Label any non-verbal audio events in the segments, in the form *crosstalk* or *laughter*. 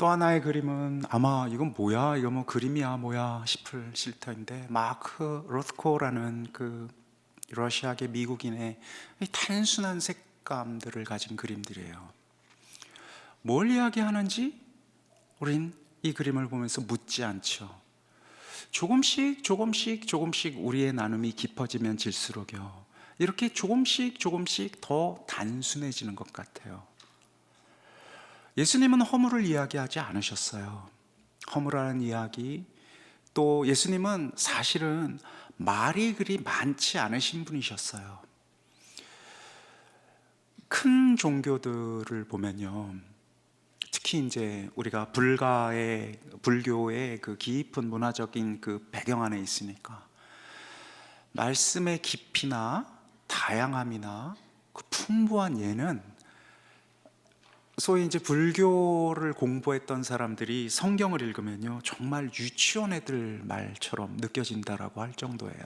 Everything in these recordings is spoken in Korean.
또 하나의 그림은 아마 이건 뭐야? 이거 뭐 그림이야 뭐야 싶을 실터인데 마크 로스코라는 그 러시아계 미국인의 이 단순한 색감들을 가진 그림들이에요. 뭘 이야기하는지 우린 이 그림을 보면서 묻지 않죠. 조금씩 조금씩 조금씩 우리의 나눔이 깊어지면 질수록요. 이렇게 조금씩 조금씩 더 단순해지는 것 같아요. 예수님은 허물을 이야기하지 않으셨어요. 허물하는 이야기 또 예수님은 사실은 말이 그리 많지 않으신 분이셨어요. 큰 종교들을 보면요. 특히 이제 우리가 불가의 불교의 그 깊은 문화적인 그 배경 안에 있으니까 말씀의 깊이나 다양함이나 그 풍부한 예는 소위 이제 불교를 공부했던 사람들이 성경을 읽으면요 정말 유치원 애들 말처럼 느껴진다라고 할 정도예요.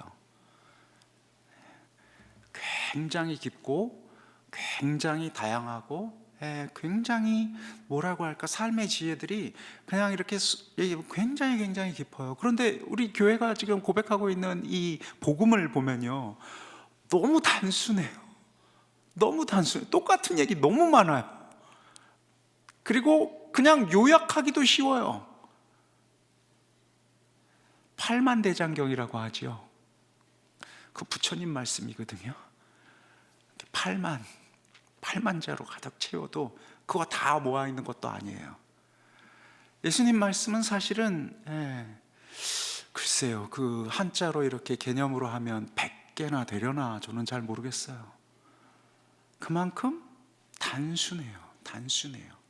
굉장히 깊고 굉장히 다양하고 예, 굉장히 뭐라고 할까 삶의 지혜들이 그냥 이렇게 수- 예, 굉장히 굉장히 깊어요. 그런데 우리 교회가 지금 고백하고 있는 이 복음을 보면요 너무 단순해요. 너무 단순해. 똑같은 얘기 너무 많아요. 그리고 그냥 요약하기도 쉬워요. 팔만 대장경이라고 하죠. 그 부처님 말씀이거든요. 팔만, 팔만자로 가득 채워도 그거 다 모아 있는 것도 아니에요. 예수님 말씀은 사실은 예, 글쎄요, 그 한자로 이렇게 개념으로 하면 100개나 되려나 저는 잘 모르겠어요. 그만큼 단순해요. 단순해요.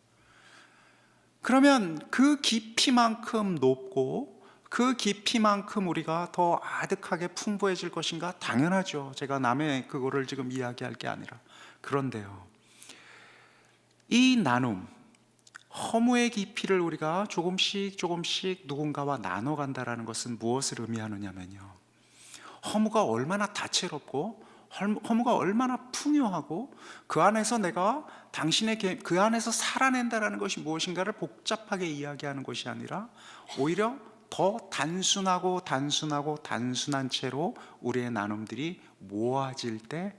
그러면 그 깊이만큼 높고 그 깊이만큼 우리가 더 아득하게 풍부해질 것인가? 당연하죠. 제가 남의 그거를 지금 이야기할 게 아니라. 그런데요. 이 나눔, 허무의 깊이를 우리가 조금씩 조금씩 누군가와 나눠 간다라는 것은 무엇을 의미하느냐면요. 허무가 얼마나 다채롭고 헐- 허무가 얼마나 풍요하고 그 안에서 내가 당신의 개- 그 안에서 살아낸다라는 것이 무엇인가를 복잡하게 이야기하는 것이 아니라 오히려 더 단순하고 단순하고 단순한 채로 우리의 나눔들이 모아질 때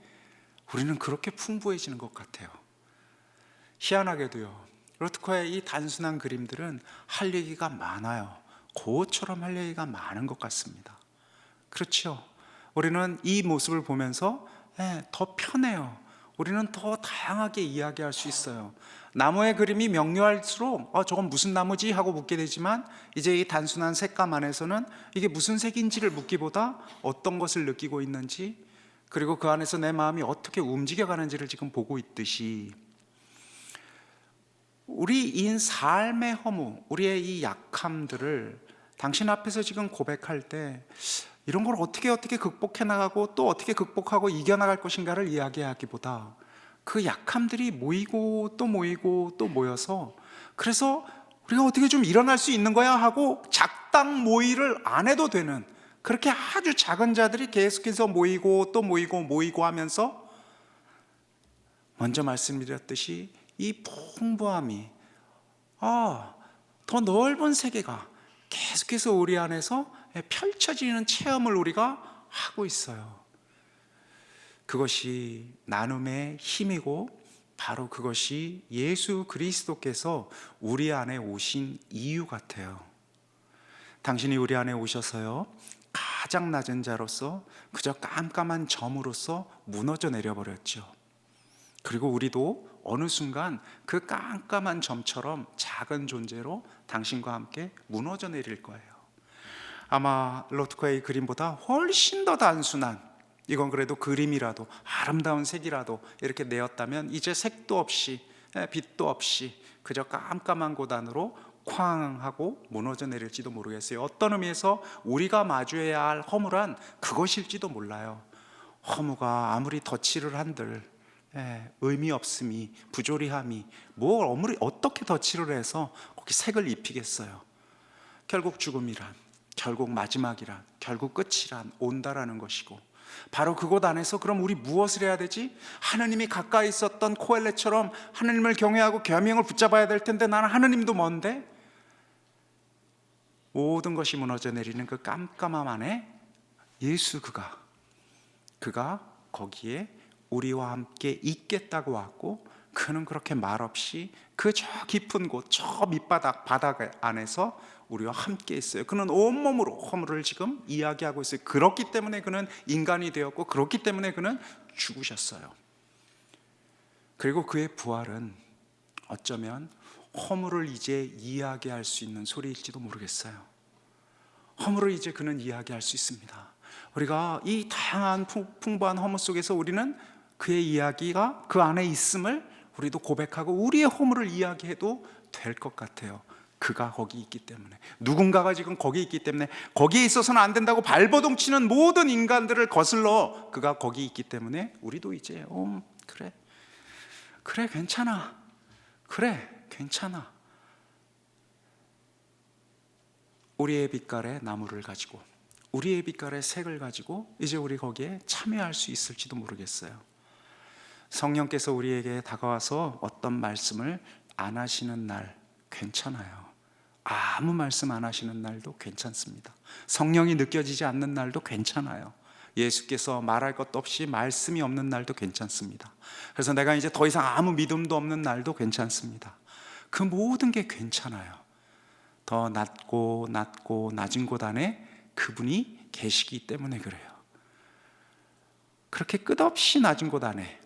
우리는 그렇게 풍부해지는 것 같아요. 희한하게도요. 로트코의 이 단순한 그림들은 할 얘기가 많아요. 고처럼 할 얘기가 많은 것 같습니다. 그렇죠. 우리는 이 모습을 보면서 예, 더 편해요. 우리는 더 다양하게 이야기할 수 있어요. 나무의 그림이 명료할수록 어, 저건 무슨 나무지 하고 묻게 되지만 이제 이 단순한 색감 안에서는 이게 무슨 색인지를 묻기보다 어떤 것을 느끼고 있는지 그리고 그 안에서 내 마음이 어떻게 움직여가는지를 지금 보고 있듯이 우리 인 삶의 허무, 우리의 이 약함들을 당신 앞에서 지금 고백할 때 이런 걸 어떻게 어떻게 극복해 나가고 또 어떻게 극복하고 이겨 나갈 것인가를 이야기하기보다 그 약함들이 모이고 또 모이고 또 모여서 그래서 우리가 어떻게 좀 일어날 수 있는 거야 하고 작당 모의를 안 해도 되는 그렇게 아주 작은 자들이 계속해서 모이고 또 모이고 모이고 하면서 먼저 말씀드렸듯이 이 풍부함이 아, 더 넓은 세계가 계속해서 우리 안에서 펼쳐지는 체험을 우리가 하고 있어요. 그것이 나눔의 힘이고 바로 그것이 예수 그리스도께서 우리 안에 오신 이유 같아요. 당신이 우리 안에 오셔서요. 가장 낮은 자로서 그저 깜깜한 점으로서 무너져 내려버렸죠. 그리고 우리도 어느 순간 그 깜깜한 점처럼 작은 존재로 당신과 함께 무너져 내릴 거예요. 아마 로트코의 그림보다 훨씬 더 단순한 이건 그래도 그림이라도 아름다운 색이라도 이렇게 내었다면 이제 색도 없이 예, 빛도 없이 그저 깜깜한 곳 안으로 쾅 하고 무너져 내릴지도 모르겠어요. 어떤 의미에서 우리가 마주해야 할 허물한 그것일지도 몰라요. 허무가 아무리 덧칠을 한들 예, 의미 없음이 부조리함이 뭘 아무리 어떻게 덧칠을 해서 거기 색을 입히겠어요. 결국 죽음이란 결국 마지막이란 결국 끝이란 온다라는 것이고 바로 그곳 안에서 그럼 우리 무엇을 해야 되지? 하느님이 가까이 있었던 코엘렛처럼 하느님을 경외하고 계명을 붙잡아야 될 텐데 나는 하느님도 먼데 모든 것이 무너져 내리는 그 깜깜함 안에 예수 그가 그가 거기에 우리와 함께 있겠다고 왔고 그는 그렇게 말없이 그 저 깊은 곳 저 밑바닥 바닥 안에서 우리와 함께 있어요. 그는 온몸으로 허물을 지금 이야기하고 있어요. 그렇기 때문에 그는 인간이 되었고 그렇기 때문에 그는 죽으셨어요. 그리고 그의 부활은 어쩌면 허물을 이제 이야기할 수 있는 소리일지도 모르겠어요. 허물을 이제 그는 이야기할 수 있습니다. 우리가 이 다양한 풍- 풍부한 허물 속에서 우리는 그의 이야기가 그 안에 있음을 우리도 고백하고 우리의 허물을 이야기해도 될 것 같아요. 그가 거기 있기 때문에 누군가가 지금 거기 있기 때문에 거기에 있어서는 안 된다고 발버둥 치는 모든 인간들을 거슬러 그가 거기 있기 때문에 우리도 이제 어 그래 그래 괜찮아 그래 괜찮아 우리의 빛깔의 나무를 가지고 우리의 빛깔의 색을 가지고 이제 우리 거기에 참여할 수 있을지도 모르겠어요. 성령께서 우리에게 다가와서 어떤 말씀을 안 하시는 날 괜찮아요. 아무 말씀 안 하시는 날도 괜찮습니다. 성령이 느껴지지 않는 날도 괜찮아요. 예수께서 말할 것도 없이 말씀이 없는 날도 괜찮습니다. 그래서 내가 이제 더 이상 아무 믿음도 없는 날도 괜찮습니다. 그 모든 게 괜찮아요. 더 낮고 낮고 낮은 곳 안에 그분이 계시기 때문에 그래요. 그렇게 끝없이 낮은 곳 안에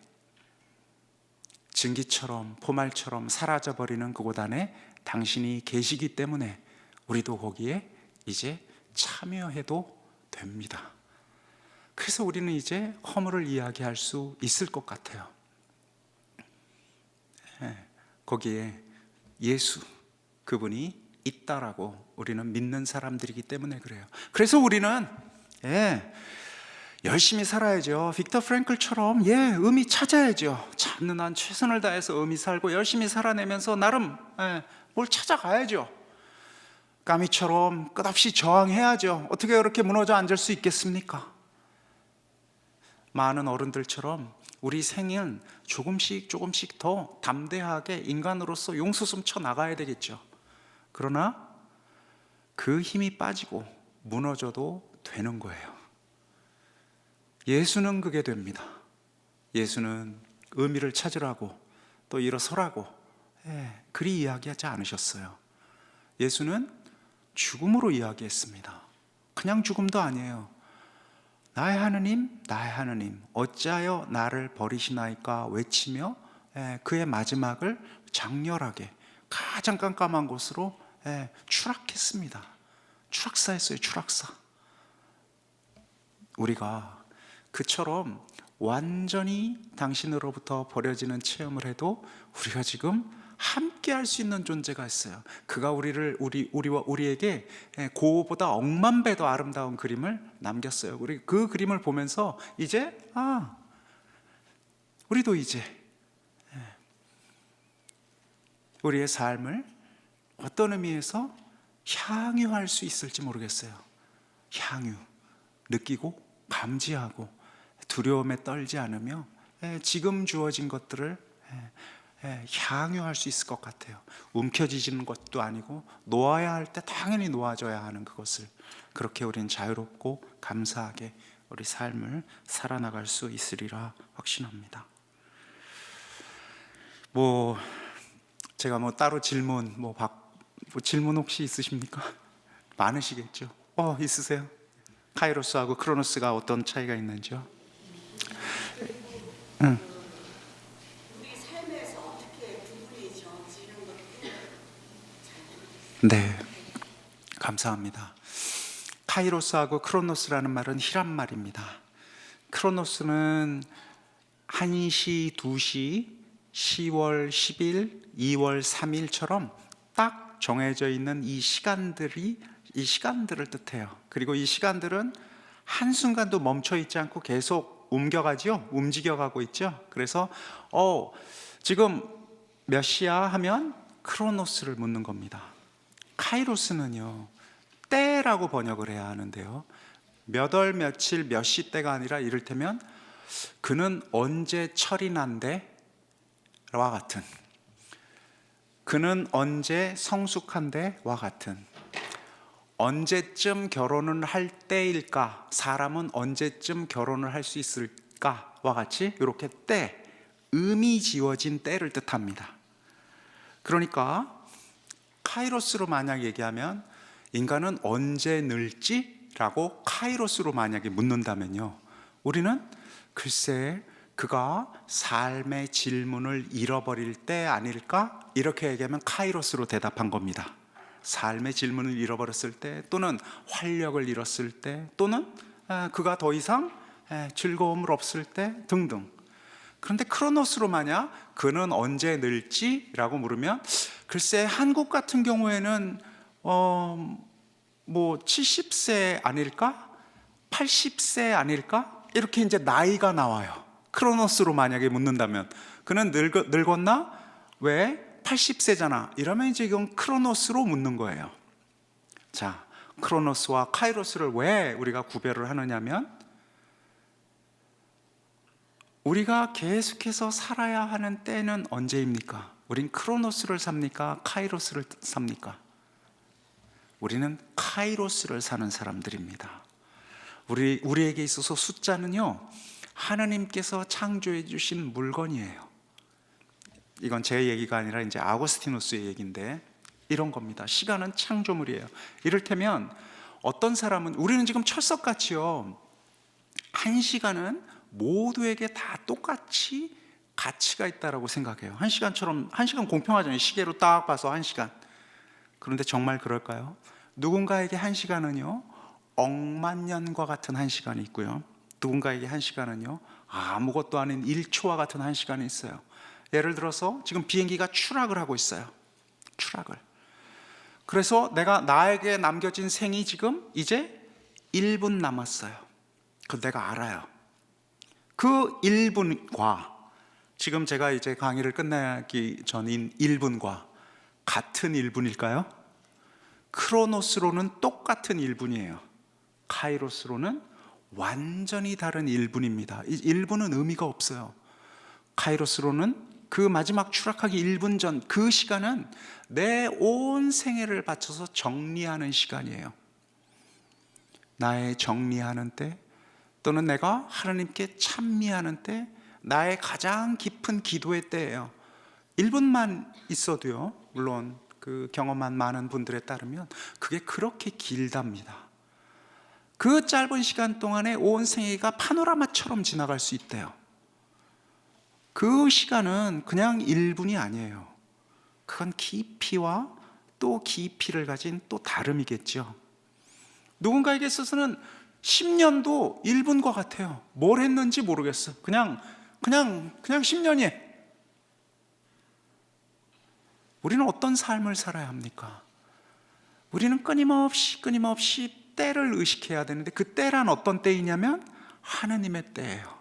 증기처럼 포말처럼 사라져 버리는 그곳 안에 당신이 계시기 때문에 우리도 거기에 이제 참여해도 됩니다. 그래서 우리는 이제 허물을 이야기할 수 있을 것 같아요. 예, 거기에 예수 그분이 있다라고 우리는 믿는 사람들이기 때문에 그래요. 그래서 우리는 예, 열심히 살아야죠. 빅터 프랭클처럼 예, 의미 찾아야죠. 찾는 한 최선을 다해서 의미 살고 열심히 살아내면서 나름 예, 뭘 찾아가야죠. 까미처럼 끝없이 저항해야죠. 어떻게 그렇게 무너져 앉을 수 있겠습니까? 많은 어른들처럼 우리 생은 조금씩 조금씩 더 담대하게 인간으로서 용수숨 쳐 나가야 되겠죠. 그러나 그 힘이 빠지고 무너져도 되는 거예요. 예수는 그게 됩니다. 예수는 의미를 찾으라고 또 일어서라고 예, 그리 이야기하지 않으셨어요. 예수는 죽음으로 이야기했습니다. 그냥 죽음도 아니에요. 나의 하느님, 나의 하느님, 어찌하여 나를 버리시나이까 외치며 예, 그의 마지막을 장렬하게 가장 깜깜한 곳으로 예, 추락했습니다. 추락사했어요, 추락사. 우리가 그처럼 완전히 당신으로부터 버려지는 체험을 해도 우리가 지금 함께 할 수 있는 존재가 있어요. 그가 우리를 우리 우리와 우리에게 고보다 억만 배 더 아름다운 그림을 남겼어요. 우리 그 그림을 보면서 이제 아 우리도 이제 예, 우리의 삶을 어떤 의미에서 향유할 수 있을지 모르겠어요. 향유 느끼고 감지하고 두려움에 떨지 않으며 예, 지금 주어진 것들을 예, 예, 향유할 수 있을 것 같아요. 움켜쥐지는 것도 아니고 놓아야 할 때 당연히 놓아줘야 하는 그것을 그렇게 우리는 자유롭고 감사하게 우리 삶을 살아나갈 수 있으리라 확신합니다. 뭐 제가 뭐 따로 질문 뭐, 박, 뭐 질문 혹시 있으십니까? *laughs* 많으시겠죠. 어 있으세요? 카이로스하고 크로노스가 어떤 차이가 있는지요? 우리 삶에서 어떻게 두 분이 저지는 것들 네, 감사합니다. 카이로스하고 크로노스라는 말은 히란 말입니다. 크로노스는 1시, 2시, 10월 10일, 2월 3일처럼 딱 정해져 있는 이 시간들이 이 시간들을 뜻해요. 그리고 이 시간들은 한순간도 멈춰 있지 않고 계속 옮겨가죠. 움직여 가고 있죠. 그래서 어, 지금 몇 시야 하면 크로노스를 묻는 겁니다. 카이로스는요 때라고 번역을 해야 하는데요 몇 월 며칠 몇 시 때가 아니라 이를테면 그는 언제 철이 난대와 같은 그는 언제 성숙한데와 같은 언제쯤 결혼을 할 때일까? 사람은 언제쯤 결혼을 할 수 있을까?와 같이 이렇게 때, 음이 지워진 때를 뜻합니다. 그러니까 카이로스로 만약 얘기하면 인간은 언제 늙지라고 카이로스로 만약에 묻는다면요. 우리는 글쎄 그가 삶의 질문을 잃어버릴 때 아닐까? 이렇게 얘기하면 카이로스로 대답한 겁니다. 삶의 질문을 잃어버렸을 때 또는 활력을 잃었을 때 또는 아, 그가 더 이상 에, 즐거움을 없을 때 등등. 그런데 크로노스로 만약 그는 언제 늙지라고 물으면 글쎄 한국 같은 경우에는 어, 뭐 70세 아닐까? 80세 아닐까? 이렇게 이제 나이가 나와요. 크로노스로 만약에 묻는다면 그는 늙, 늙었나? 왜? 80세잖아. 이러면 이제 이건 크로노스로 묻는 거예요. 자, 크로노스와 카이로스를 왜 우리가 구별을 하느냐면 우리가 계속해서 살아야 하는 때는 언제입니까? 우린 크로노스를 삽니까? 카이로스를 삽니까? 우리는 카이로스를 사는 사람들입니다. 우리 우리에게 있어서 숫자는요. 하나님께서 창조해 주신 물건이에요. 이건 제 얘기가 아니라 이제 아고스티누스의 얘기인데 이런 겁니다. 시간은 창조물이에요. 이를테면 어떤 사람은 우리는 지금 철석같이요. 한 시간은 모두에게 다 똑같이 가치가 있다라고 생각해요. 한 시간처럼 한 시간 공평하잖아요. 시계로 딱 봐서 한 시간. 그런데 정말 그럴까요? 누군가에게 한 시간은요 억만 년과 같은 한 시간이 있고요. 누군가에게 한 시간은요 아무것도 아닌 1초와 같은 한 시간이 있어요. 예를 들어서 지금 비행기가 추락을 하고 있어요. 추락을. 그래서 내가 나에게 남겨진 생이 지금 이제 1분 남았어요. 그 내가 알아요. 그 1분과 지금 제가 이제 강의를 끝나기 전인 1분과 같은 1분일까요? 크로노스로는 똑같은 1분이에요. 카이로스로는 완전히 다른 1분입니다. 이 1분은 의미가 없어요. 카이로스로는 그 마지막 추락하기 1분 전 그 시간은 내 온 생애를 바쳐서 정리하는 시간이에요. 나의 정리하는 때 또는 내가 하나님께 찬미하는 때 나의 가장 깊은 기도의 때예요. 1분만 있어도요. 물론 그 경험한 많은 분들에 따르면 그게 그렇게 길답니다. 그 짧은 시간 동안에 온 생애가 파노라마처럼 지나갈 수 있대요. 그 시간은 그냥 1분이 아니에요. 그건 깊이와 또 깊이를 가진 또 다름이겠죠. 누군가에게 있어서는 10년도 1분과 같아요. 뭘 했는지 모르겠어. 그냥 그냥 그냥 10년이 우리는 어떤 삶을 살아야 합니까? 우리는 끊임없이 끊임없이 때를 의식해야 되는데 그 때란 어떤 때이냐면 하느님의 때예요.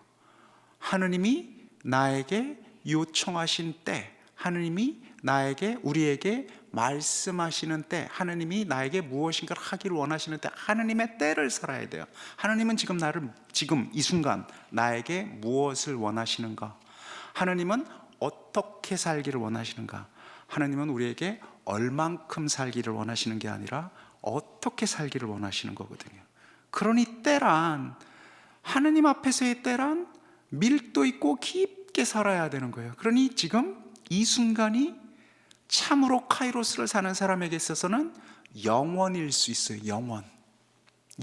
하느님이 나에게 요청하신 때, 하느님이 나에게 우리에게 말씀하시는 때, 하느님이 나에게 무엇인가를 하기를 원하시는 때, 하느님의 때를 살아야 돼요. 하느님은 지금 나를 지금 이 순간 나에게 무엇을 원하시는가? 하느님은 어떻게 살기를 원하시는가? 하느님은 우리에게 얼만큼 살기를 원하시는 게 아니라 어떻게 살기를 원하시는 거거든요. 그러니 때란 하느님 앞에서의 때란 밀도 있고 깊게 살아야 되는 거예요. 그러니 지금 이 순간이 참으로 카이로스를 사는 사람에게 있어서는 영원일 수 있어요. 영원.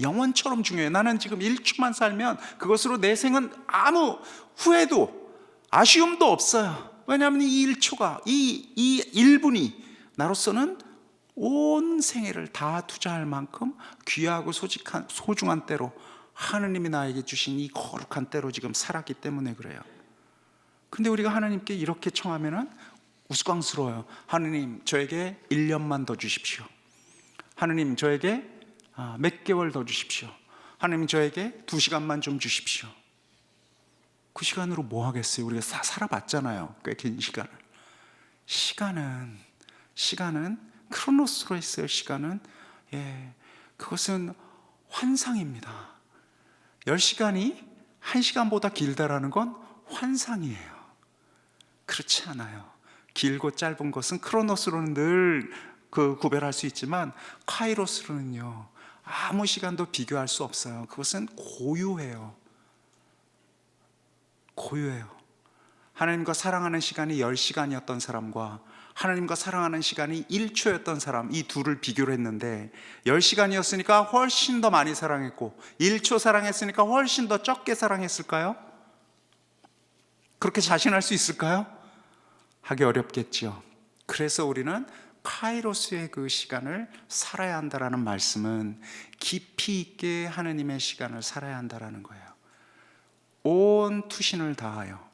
영원처럼 중요해요. 나는 지금 1초만 살면 그것으로 내 생은 아무 후회도 아쉬움도 없어요. 왜냐하면 이 1초가 이, 이 1분이 나로서는 온 생애를 다 투자할 만큼 귀하고 소직한, 소중한 때로 하느님이 나에게 주신 이 거룩한 때로 지금 살았기 때문에 그래요. 근데 우리가 하나님께 이렇게 청하면은 우스꽝스러워요. 하느님, 저에게 1년만 더 주십시오. 하느님, 저에게 아, 몇 개월 더 주십시오. 하느님, 저에게 두 시간만 좀 주십시오. 그 시간으로 뭐 하겠어요? 우리가 사, 살아봤잖아요. 꽤 긴 시간을. 시간은, 시간은 크로노스로 했어요. 시간은. 예. 그것은 환상입니다. 10시간이 1시간보다 길다라는 건 환상이에요. 그렇지 않아요. 길고 짧은 것은 크로노스로는 늘 그 구별할 수 있지만 카이로스는요 아무 시간도 비교할 수 없어요. 그것은 고유해요. 고유해요. 하나님과 사랑하는 시간이 10시간이었던 사람과 하나님과 사랑하는 시간이 1초였던 사람 이 둘을 비교를 했는데 10시간이었으니까 훨씬 더 많이 사랑했고 1초 사랑했으니까 훨씬 더 적게 사랑했을까요? 그렇게 자신할 수 있을까요? 하기 어렵겠죠. 그래서 우리는 카이로스의 그 시간을 살아야 한다라는 말씀은 깊이 있게 하느님의 시간을 살아야 한다라는 거예요. 온 투신을 다하여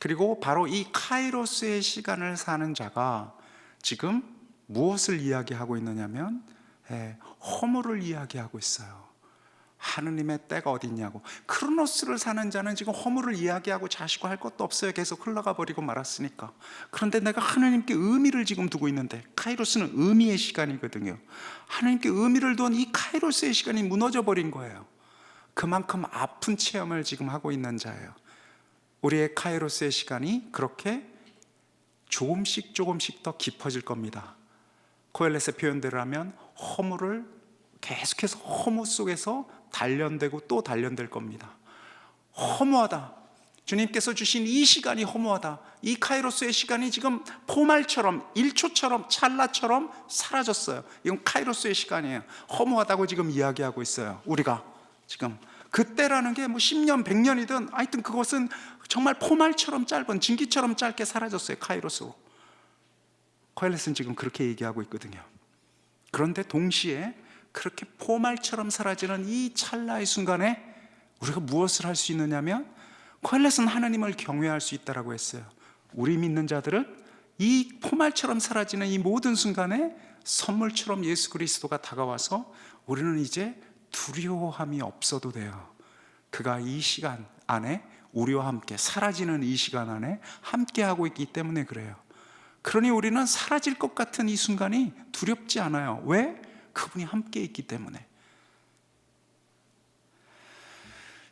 그리고 바로 이 카이로스의 시간을 사는 자가 지금 무엇을 이야기하고 있느냐면 예, 허물을 이야기하고 있어요. 하느님의 때가 어디 있냐고. 크로노스를 사는 자는 지금 허물을 이야기하고 자시고 할 것도 없어요. 계속 흘러가 버리고 말았으니까. 그런데 내가 하나님께 의미를 지금 두고 있는데 카이로스는 의미의 시간이거든요. 하나님께 의미를 둔 이 카이로스의 시간이 무너져 버린 거예요. 그만큼 아픈 체험을 지금 하고 있는 자예요. 우리의 카이로스의 시간이 그렇게 조금씩 조금씩 더 깊어질 겁니다. 코엘렛의 표현대로 하면 허물을 계속해서 허무 속에서 단련되고 또 단련될 겁니다. 허무하다. 주님께서 주신 이 시간이 허무하다. 이 카이로스의 시간이 지금 포말처럼 1초처럼 찰나처럼 사라졌어요. 이건 카이로스의 시간이에요. 허무하다고 지금 이야기하고 있어요. 우리가 지금 그때라는 게 뭐 10년, 100년이든 하여튼 그것은 정말 포말처럼 짧은 진기처럼 짧게 사라졌어요. 카이로스. 코엘렛은 지금 그렇게 얘기하고 있거든요. 그런데 동시에 그렇게 포말처럼 사라지는 이 찰나의 순간에 우리가 무엇을 할 수 있느냐면 코엘렛은 하나님을 경외할 수 있다라고 했어요. 우리 믿는 자들은 이 포말처럼 사라지는 이 모든 순간에 선물처럼 예수 그리스도가 다가와서 우리는 이제 두려워함이 없어도 돼요. 그가 이 시간 안에 우리와 함께 사라지는 이 시간 안에 함께 하고 있기 때문에 그래요. 그러니 우리는 사라질 것 같은 이 순간이 두렵지 않아요. 왜? 그분이 함께 있기 때문에.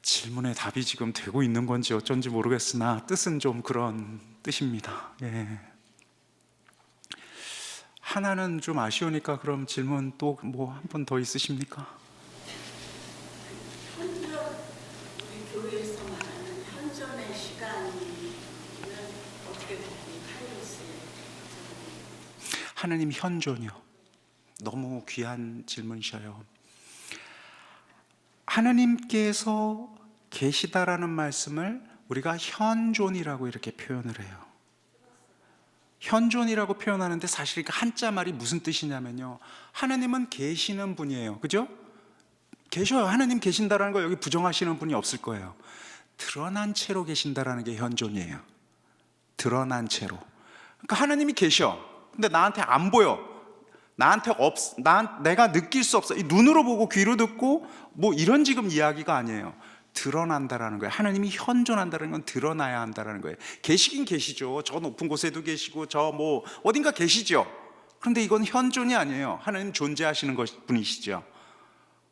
질문에 답이 지금 되고 있는 건지 어쩐지 모르겠으나 뜻은 좀 그런 뜻입니다. 예. 하나는 좀 아쉬우니까 그럼 질문 또 뭐 한 번 더 있으십니까? 하나님 현존이요. 너무 귀한 질문이셔요. 하나님께서 계시다라는 말씀을 우리가 현존이라고 이렇게 표현을 해요. 현존이라고 표현하는데 사실 그 한자 말이 무슨 뜻이냐면요. 하나님은 계시는 분이에요. 그죠? 계셔요. 하나님 계신다라는 거 여기 부정하시는 분이 없을 거예요. 드러난 채로 계신다라는 게 현존이에요. 드러난 채로. 그러니까 하나님이 계셔. 근데 나한테 안 보여. 나한테 없, 난 내가 느낄 수 없어. 이 눈으로 보고 귀로 듣고 뭐 이런 지금 이야기가 아니에요. 드러난다라는 거예요. 하나님이 현존한다는 건 드러나야 한다라는 거예요. 계시긴 계시죠. 저 높은 곳에도 계시고 저 뭐 어딘가 계시죠. 그런데 이건 현존이 아니에요. 하나님 존재하시는 것 분이시죠.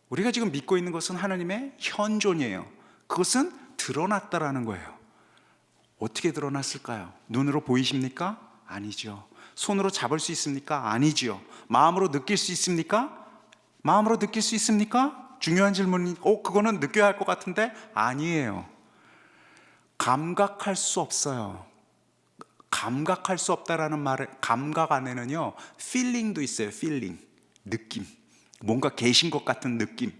우리가 지금 믿고 있는 것은 하나님의 현존이에요. 그것은 드러났다라는 거예요. 어떻게 드러났을까요? 눈으로 보이십니까? 아니죠. 손으로 잡을 수 있습니까? 아니지요. 마음으로 느낄 수 있습니까? 마음으로 느낄 수 있습니까? 중요한 질문이, 어, 그거는 느껴야 할 것 같은데? 아니에요. 감각할 수 없어요. 감각할 수 없다라는 말을, 감각 안에는요, 필링도 있어요, 필링. 느낌. 뭔가 계신 것 같은 느낌.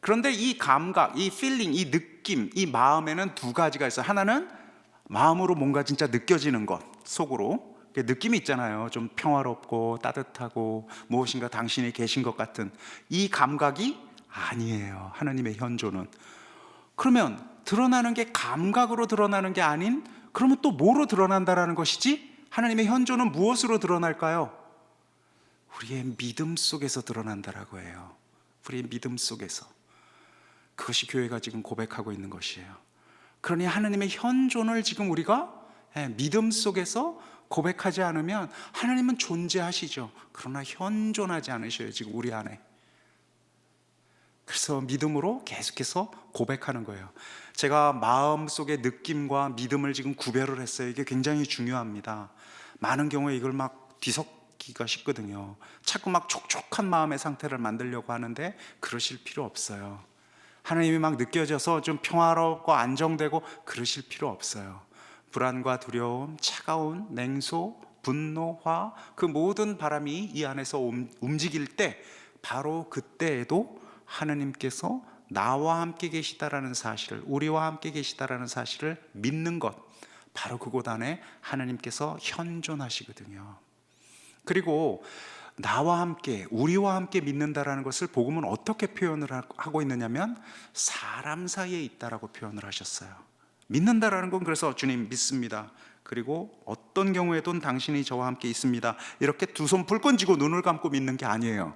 그런데 이 감각, 이 필링, 이 느낌, 이 마음에는 두 가지가 있어요. 하나는 마음으로 뭔가 진짜 느껴지는 것, 속으로. 그 느낌이 있잖아요. 좀 평화롭고 따뜻하고 무엇인가 당신이 계신 것 같은 이 감각이 아니에요. 하나님의 현존은. 그러면 드러나는 게 감각으로 드러나는 게 아닌 그러면 또 뭐로 드러난다라는 것이지? 하나님의 현존은 무엇으로 드러날까요? 우리의 믿음 속에서 드러난다라고 해요. 우리의 믿음 속에서. 그것이 교회가 지금 고백하고 있는 것이에요. 그러니 하나님의 현존을 지금 우리가 예, 믿음 속에서 고백하지 않으면 하나님은 존재하시죠. 그러나 현존하지 않으셔요. 지금 우리 안에. 그래서 믿음으로 계속해서 고백하는 거예요. 제가 마음 속의 느낌과 믿음을 지금 구별을 했어요. 이게 굉장히 중요합니다. 많은 경우에 이걸 막 뒤섞 기가 쉽거든요. 자꾸 막 촉촉한 마음의 상태를 만들려고 하는데 그러실 필요 없어요. 하나님이 막 느껴져서 좀 평화롭고 안정되고 그러실 필요 없어요. 불안과 두려움, 차가운 냉소, 분노, 화, 그 모든 바람이 이 안에서 움- 움직일 때 바로 그때에도 하나님께서 나와 함께 계시다라는 사실을 우리와 함께 계시다라는 사실을 믿는 것 바로 그곳 안에 하나님께서 현존하시거든요. 그리고 나와 함께 우리와 함께 믿는다라는 것을 복음은 어떻게 표현을 하- 하고 있느냐면 사람 사이에 있다라고 표현을 하셨어요. 믿는다라는 건 그래서 주님 믿습니다. 그리고 어떤 경우에도 당신이 저와 함께 있습니다. 이렇게 두 손 불끈 쥐고 눈을 감고 믿는 게 아니에요.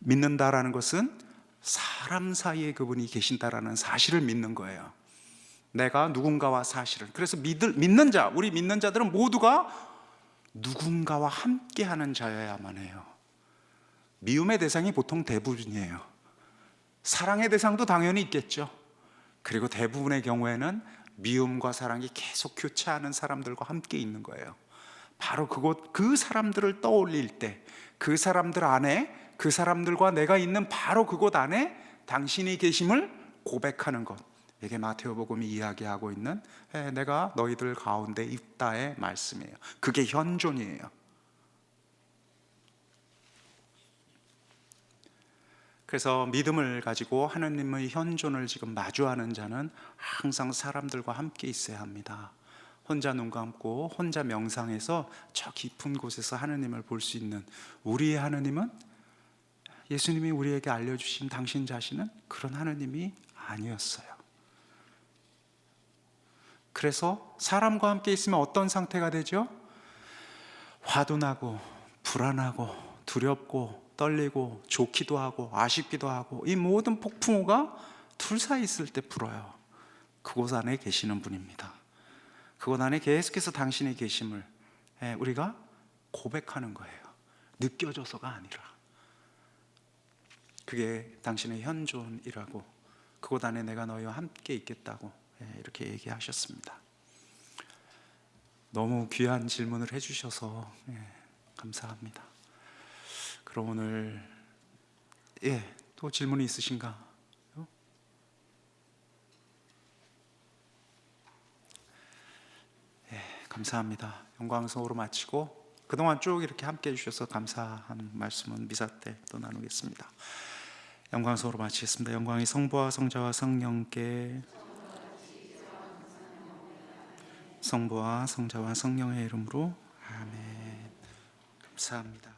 믿는다라는 것은 사람 사이에 그분이 계신다라는 사실을 믿는 거예요. 내가 누군가와 사실을. 그래서 믿을, 믿는 자, 우리 믿는 자들은 모두가 누군가와 함께 하는 자여야만 해요. 미움의 대상이 보통 대부분이에요. 사랑의 대상도 당연히 있겠죠. 그리고 대부분의 경우에는 미움과 사랑이 계속 교차하는 사람들과 함께 있는 거예요. 바로 그곳 그 사람들을 떠올릴 때 그 사람들 안에 그 사람들과 내가 있는 바로 그곳 안에 당신이 계심을 고백하는 것. 이게 마테오복음이 이야기하고 있는 에, 내가 너희들 가운데 있다의 말씀이에요. 그게 현존이에요. 그래서 믿음을 가지고 하나님의 현존을 지금 마주하는 자는 항상 사람들과 함께 있어야 합니다. 혼자 눈 감고 혼자 명상해서 저 깊은 곳에서 하나님을 볼 수 있는 우리의 하나님은 예수님이 우리에게 알려주신 당신 자신은 그런 하나님이 아니었어요. 그래서 사람과 함께 있으면 어떤 상태가 되죠? 화도 나고 불안하고 두렵고 떨리고 좋기도 하고 아쉽기도 하고 이 모든 폭풍우가 둘 사이 있을 때 불어요. 그곳 안에 계시는 분입니다. 그곳 안에 계속해서 당신의 계심을 예, 우리가 고백하는 거예요. 느껴져서가 아니라 그게 당신의 현존이라고 그곳 안에 내가 너희와 함께 있겠다고 예, 이렇게 얘기하셨습니다. 너무 귀한 질문을 해주셔서 예, 감사합니다. 그럼 오늘 예, 또 질문이 있으신가? 예, 감사합니다. 영광성으로 마치고 그동안 쭉 이렇게 함께 해주셔서 감사하는 말씀은 미사 때 또 나누겠습니다. 영광성으로 마치겠습니다. 영광이 성부와 성자와 성령께 성부와 성자와 성령의 이름으로 아멘. 감사합니다.